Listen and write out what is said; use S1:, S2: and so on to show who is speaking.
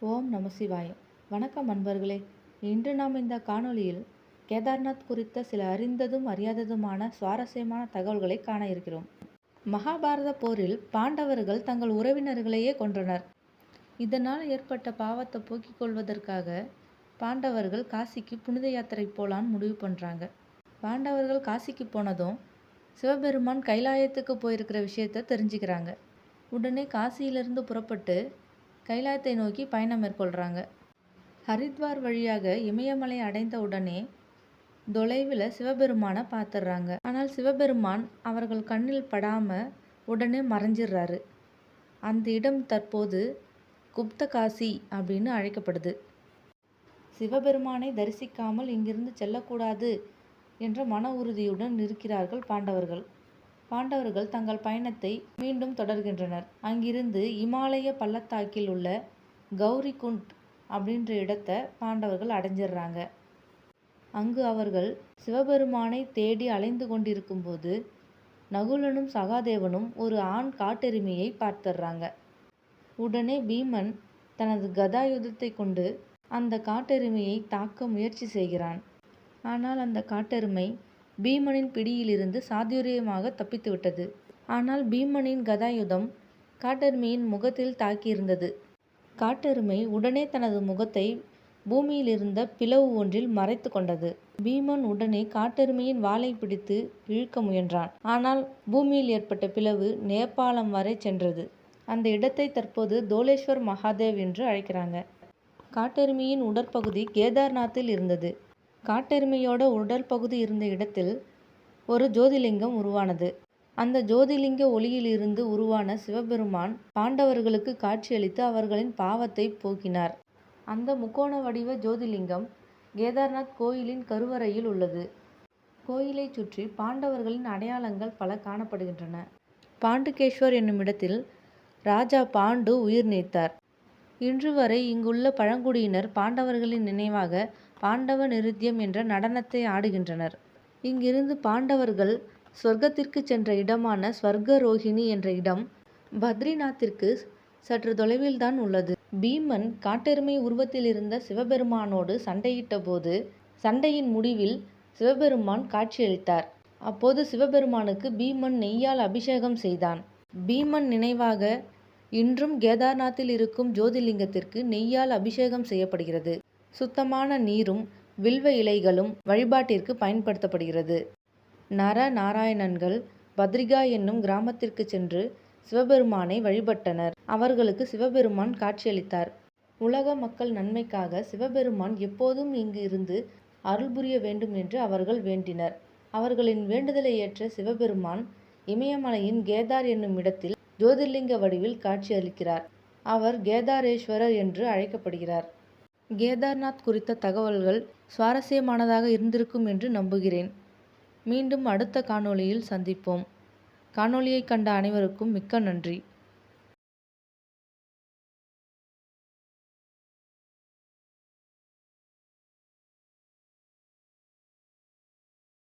S1: ஓம் நம சிவாய. வணக்கம் அன்பர்களே. இன்று நாம் இந்த காணொளியில் கேதார்நாத் குறித்த சில அறிந்ததும் அறியாததுமான சுவாரஸ்யமான தகவல்களை காண இருக்கிறோம். மகாபாரத போரில் பாண்டவர்கள் தங்கள் உறவினர்களையே கொன்றனர். இதனால் ஏற்பட்ட பாவத்தை போக்கிக் கொள்வதற்காக பாண்டவர்கள் காசிக்கு புனித யாத்திரை போலான்னு முடிவு பண்ணுறாங்க பாண்டவர்கள் காசிக்கு போனதும் சிவபெருமான் கைலாயத்துக்கு போயிருக்கிற விஷயத்த தெரிஞ்சுக்கிறாங்க. உடனே காசியிலிருந்து புறப்பட்டு கைலாயத்தை நோக்கி பயணம் மேற்கொள்கிறாங்க ஹரித்வார் வழியாக இமயமலை அடைந்த உடனே தொலைவில் சிவபெருமானை பார்த்துடுறாங்க. ஆனால் சிவபெருமான் அவர்கள் கண்ணில் படாமல் உடனே மறைஞ்சிடுறாரு. அந்த இடம் தற்போது குப்தகாசி அப்படின்னு அழைக்கப்படுது. சிவபெருமானை தரிசிக்காமல் இங்கிருந்து செல்லக்கூடாது என்ற மன உறுதியுடன் இருக்கிறார்கள் பாண்டவர்கள். பாண்டவர்கள் தங்கள் பயணத்தை மீண்டும் தொடர்கின்றனர். அங்கிருந்து இமாலய பள்ளத்தாக்கில் உள்ள கௌரி குண்ட் அப்படின்ற இடத்த பாண்டவர்கள் அடைஞ்சிடுறாங்க. அங்கு அவர்கள் சிவபெருமானை தேடி அலைந்து கொண்டிருக்கும்போது நகுலனும் சகாதேவனும் ஒரு ஆண் காட்டெருமையை பார்த்துடுறாங்க. உடனே பீமன் தனது கதாயுதத்தை கொண்டு அந்த காட்டெருமையை தாக்க முயற்சி செய்கிறான். ஆனால் அந்த காட்டெருமை பீமனின் பிடியிலிருந்து சாதுரியமாக தப்பித்துவிட்டது. ஆனால் பீமனின் கதாயுதம் காட்டெருமையின் முகத்தில் தாக்கியிருந்தது. காட்டெருமை உடனே தனது முகத்தை பூமியில் இருந்த பிளவு ஒன்றில் மறைத்து கொண்டது. பீமன் உடனே காட்டெருமையின் வாளை பிடித்து இழுக்க முயன்றான். ஆனால் பூமியில் ஏற்பட்ட பிளவு நேபாளம் வரை சென்றது. அந்த இடத்தை தற்போது தோலேஸ்வர் மகாதேவ் என்று அழைக்கிறாங்க. காட்டெருமையின் உடற்பகுதி கேதார்நாத்தில் இருந்தது. காட்டெருமையோட உடல் பகுதி இருந்த இடத்தில் ஒரு ஜோதிலிங்கம் உருவானது. அந்த ஜோதிலிங்க ஒளியிலிருந்து உருவான சிவபெருமான் பாண்டவர்களுக்கு காட்சியளித்து அவர்களின் பாவத்தை போக்கினார். அந்த முக்கோண வடிவ ஜோதிலிங்கம் கேதார்நாத் கோயிலின் கருவறையில் உள்ளது. கோயிலை சுற்றி பாண்டவர்களின் அடையாளங்கள் பல காணப்படுகின்றன. பாண்டுகேஸ்வர் என்னும் இடத்தில் ராஜா பாண்டு உயிர் நீத்தார். இன்று வரை இங்குள்ள பழங்குடியினர் பாண்டவர்களின் நினைவாக பாண்டவ நிருத்தியம் என்ற நடனத்தை ஆடுகின்றனர். இங்கிருந்து பாண்டவர்கள் சொர்க்கத்திற்கு சென்ற இடமான ஸ்வர்கரோகிணி என்ற இடம் பத்ரிநாத்திற்கு சற்று தொலைவில்தான் உள்ளது. பீமன் காட்டெருமை உருவத்தில் இருந்த சிவபெருமானோடு சண்டையிட்ட போது சண்டையின் முடிவில் சிவபெருமான் காட்சியளித்தார். அப்போது சிவபெருமானுக்கு பீமன் நெய்யால் அபிஷேகம் செய்தான். பீமன் நினைவாக இன்றும் கேதார்நாத்தில் இருக்கும் ஜோதிலிங்கத்திற்கு நெய்யால் அபிஷேகம் செய்யப்படுகிறது. சுத்தமான நீரும் வில்வ இலைகளும் வழிபாட்டிற்கு பயன்படுத்தப்படுகிறது. நர நாராயணன்கள் பத்ரிகா என்னும் கிராமத்திற்கு சென்று சிவபெருமானை வழிபட்டனர். அவர்களுக்கு சிவபெருமான் காட்சியளித்தார். உலக மக்கள் நன்மைக்காக சிவபெருமான் எப்போதும் இங்கு இருந்து அருள் புரிய வேண்டும் என்று அவர்கள் வேண்டினர். அவர்களின் வேண்டுதலை ஏற்ற சிவபெருமான் இமயமலையின் கேதார் என்னும் இடத்தில் ஜோதிர்லிங்க வடிவில் காட்சியளிக்கிறார். அவர் கேதாரேஸ்வரர் என்று அழைக்கப்படுகிறார். கேதார்நாத் குறித்த தகவல்கள் சுவாரஸ்யமானதாக இருந்திருக்கும் என்று நம்புகிறேன். மீண்டும் அடுத்த காணொளியில் சந்திப்போம். காணொளியை கண்ட அனைவருக்கும் மிக்க நன்றி.